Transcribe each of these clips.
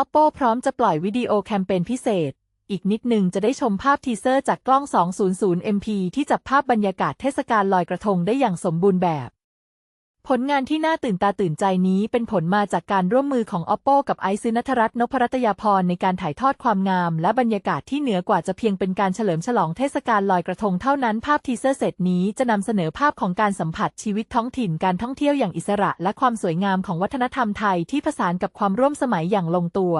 Oppo พร้อมจะปล่อยวิดีโอแคมเปญพิเศษ อีกนิดหนึ่งจะได้ชมภาพทีเซอร์จากกล้อง 200 MP ที่จับภาพบรรยากาศเทศกาลลอยกระทงได้อย่างสมบูรณ์แบบ ผลงานที่น่าตื่นตาตื่นใจนี้เป็นผลมาจากการร่วมมือของ Oppo กับไอซ์นัทรัตน์นพรัตยาพรในการถ่ายทอดความงาม และบรรยากาศที่เหนือกว่าจะเพียงเป็นการเฉลิมฉลองเทศกาลลอยกระทงเท่านั้นภาพทีเซอร์เซตนี้จะนำเสนอภาพของการสัมผัสชีวิตท้องถิ่นการท่องเที่ยวอย่างอิสระ และความสวยงามของวัฒนธรรมไทยที่ผสานกับความร่วมสมัยอย่างลงตัว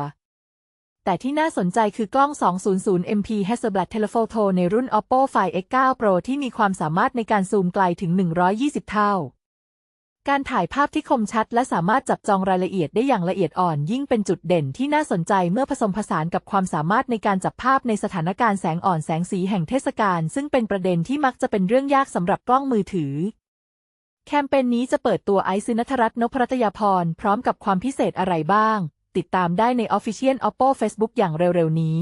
แต่ที่น่าสนใจคือกล้อง 200 MP Hasselblad Telephoto ในรุ่น Oppo Find X9 Pro ที่มีความสามารถในการซูมไกลถึง 120 เท่า การถ่ายภาพที่คมชัด และสามารถจับจองรายละเอียดได้อย่างละเอียดอ่อน ยิ่งเป็นจุดเด่นที่น่าสนใจเมื่อผสมผสานกับความสามารถในการจับภาพในสถานการณ์แสงอ่อนแสงสีแห่งเทศกาลซึ่งเป็นประเด็นที่มักจะเป็นเรื่องยากสำหรับกล้องมือถือ แคมเปญนี้จะเปิดตัวไอซ์นัทรัตน์นพรัตยาพรพร้อมกับความพิเศษอะไรบ้าง ติดตามได้ใน Official Oppo Facebook อย่างเร็วๆนี้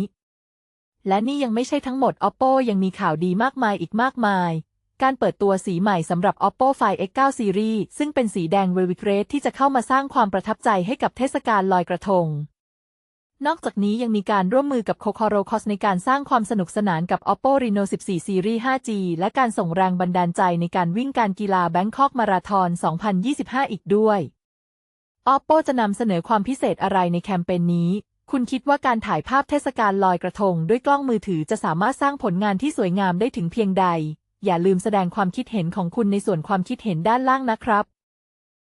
และนี่ยังไม่ใช่ทั้งหมด Oppo ยังมีข่าวดีมากมายอีกมากมาย การเปิดตัวสีใหม่สำหรับ Oppo Find X9 Series ซึ่งเป็นสีแดง Velvet Red ที่จะเข้ามาสร้างความประทับใจให้กับเทศกาลลอยกระทง นอกจากนี้ยังมีการร่วมมือกับ Kokoro Cos ในการสร้างความสนุกสนานกับ Oppo Reno 14 Series 5G และการส่งแรงบันดาลใจในการวิ่งการกีฬา Bangkok Marathon 2025 อีกด้วย Oppo จะนำเสนอความพิเศษอะไรในแคมเปญนี้ คุณคิดว่าการถ่ายภาพเทศกาลลอยกระทง ด้วยกล้องมือถือจะสามารถสร้างผลงานที่สวยงามได้ถึงเพียงใด อย่าลืมแสดงความคิดเห็นของคุณในส่วนความคิดเห็นด้านล่างนะครับ